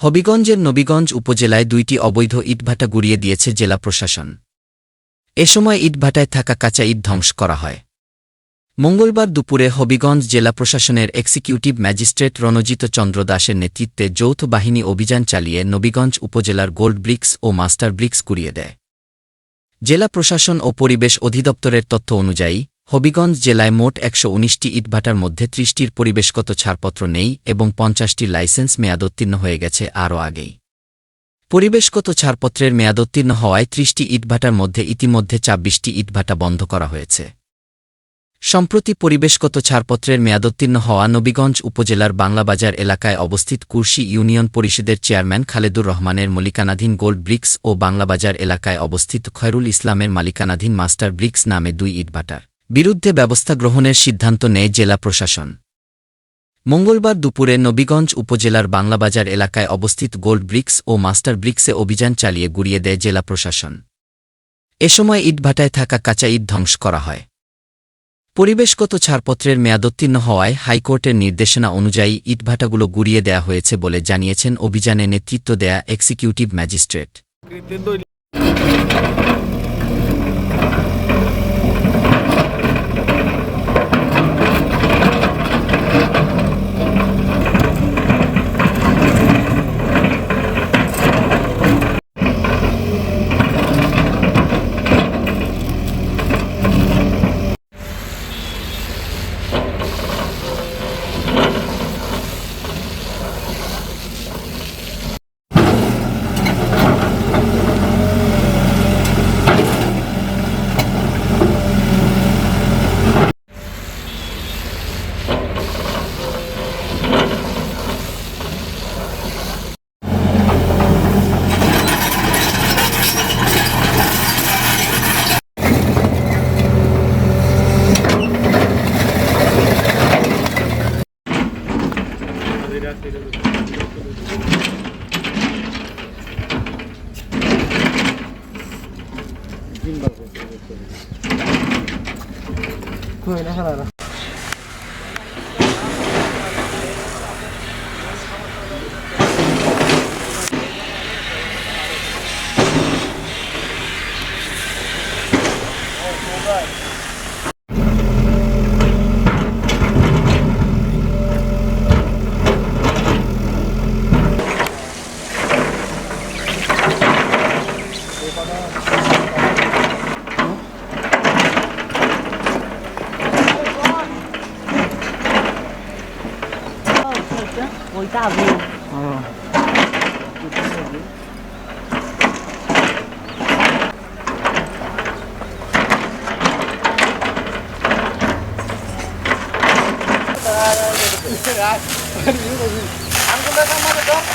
হবিগঞ্জের নবীগঞ্জ উপজেলায় দুইটি অবৈধ ইটভাটা গুড়িয়ে দিয়েছে জেলা প্রশাসন। এ সময় ইটভাটায় থাকা কাঁচা ইট ধ্বংস করা হয়। মঙ্গলবার দুপুরে হবিগঞ্জ জেলা প্রশাসনের এক্সিকিউটিভ ম্যাজিস্ট্রেট রণজিত চন্দ্র দাসের নেতৃত্বে যৌথ বাহিনী অভিযান চালিয়ে নবীগঞ্জ উপজেলার গোল্ড ব্রিক্স ও মাস্টার ব্রিক্স কুড়িয়ে দেয়। জেলা প্রশাসন ও পরিবেশ অধিদপ্তরের তথ্য অনুযায়ী হবিগঞ্জ জেলায় মোট একশো উনিশটি ইটভাটার মধ্যে ত্রিশটির পরিবেশগত ছাড়পত্র নেই এবং পঞ্চাশটির লাইসেন্স মেয়াদোত্তীর্ণ হয়ে গেছে আরও আগেই। পরিবেশগত ছাড়পত্রের মেয়াদোত্তীর্ণ হওয়ায় ত্রিশটি ইটভাটার মধ্যে ইতিমধ্যে ছাব্বিশটি ইটভাটা বন্ধ করা হয়েছে। সম্প্রতি পরিবেশগত ছাড়পত্রের মেয়াদোত্তীর্ণ হওয়া নবীগঞ্জ উপজেলার বাংলাবাজার এলাকায় অবস্থিত কুর্শি ইউনিয়ন পরিষদের চেয়ারম্যান খালেদুর রহমানের মালিকানাধীন গোল্ড ব্রিক্স ও বাংলাবাজার এলাকায় অবস্থিত খয়রুল ইসলামের মালিকানাধীন মাস্টার ব্রিক্স নামে দুই ইটভাটার। বিরুদ্ধে ব্যবস্থা গ্রহণের সিদ্ধান্ত নেয় জেলা প্রশাসন। মঙ্গলবার দুপুরে নবীগঞ্জ উপজেলার বাংলাবাজার এলাকায় অবস্থিত গোল্ড ব্রিক্স ও মাস্টার ব্রিক্সে অভিযান চালিয়ে গুড়িয়ে দেয় জেলা প্রশাসন। এ সময় ইটভাটায় থাকা কাঁচা ইট ধ্বংস করা হয়। পরিবেশগত ছাড়পত্রের মেয়াদোত্তীর্ণ হওয়ায় হাইকোর্টের নির্দেশনা অনুযায়ী ইটভাটাগুলো গুড়িয়ে দেয়া হয়েছে বলে জানিয়েছেন অভিযানে নেতৃত্ব দেয়া executive magistrate. 声ながらな。我大姑，嗯，来来来，来，你过去，俺过来干嘛的？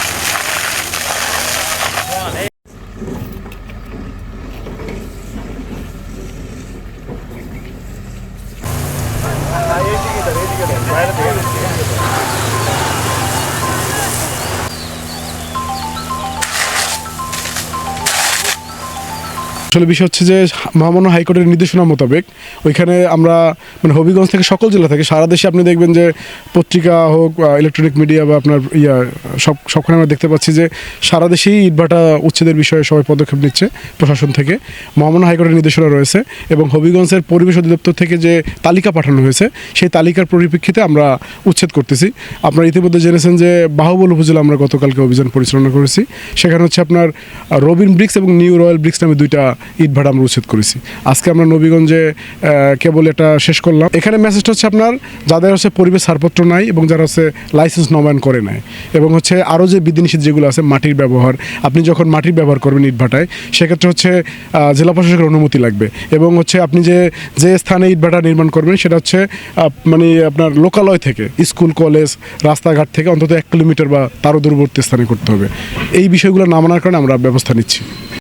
right at the end. আসলে বিষয় হচ্ছে যে মহামান্য হাইকোর্টের নির্দেশনা মোতাবেক ওইখানে আমরা মানে হবিগঞ্জ থেকে সকল জেলা থেকে সারা দেশে আপনি দেখবেন যে পত্রিকা হোক ইলেকট্রনিক মিডিয়া বা আপনার ইয়া, সব, সবখানে আমরা দেখতে পাচ্ছি যে সারা দেশেই ইটভাটা উচ্ছেদের বিষয়ে সবাই পদক্ষেপ নিচ্ছে প্রশাসন থেকে। মহামান্য হাইকোর্টের নির্দেশনা রয়েছে এবং হবিগঞ্জের পরিবেশ অধিদপ্তর থেকে যে তালিকা পাঠানো হয়েছে, সেই তালিকার পরিপ্রেক্ষিতে আমরা উচ্ছেদ করতেছি। আপনারা ইতিমধ্যে জেনেছেন যে বাহুবল উপজেলা আমরা গতকালকে অভিযান পরিচালনা করেছি। সেখানে হচ্ছে আপনার রবিন ব্রিক্স এবং নিউ রয়্যাল ব্রিক্স নামে দুইটা ইট ভাড়া আমরা উচ্ছেদ করেছি। আজকে আমরা নবীগঞ্জে কেবল এটা শেষ করলাম। এখানে মেসেজটা হচ্ছে আপনার, যাদের হচ্ছে পরিবেশ ছাড়পত্র নাই এবং যারা হচ্ছে লাইসেন্স নবায়ন করে নেয় এবং হচ্ছে আরও যে বিধিনিষেধ যেগুলো আছে, মাটির ব্যবহার, আপনি যখন মাটির ব্যবহার করবেন ইট ভাটায়, সেক্ষেত্রে হচ্ছে জেলা প্রশাসকের অনুমতি লাগবে। এবং হচ্ছে আপনি যে যে স্থানে ইট ভাটা নির্মাণ করবেন, সেটা হচ্ছে মানে আপনার লোকালয় থেকে, স্কুল, কলেজ, রাস্তাঘাট থেকে অন্তত এক কিলোমিটার বা তারও দূরবর্তী স্থানে করতে হবে। এই বিষয়গুলো না মানার কারণে আমরা ব্যবস্থা নিচ্ছি।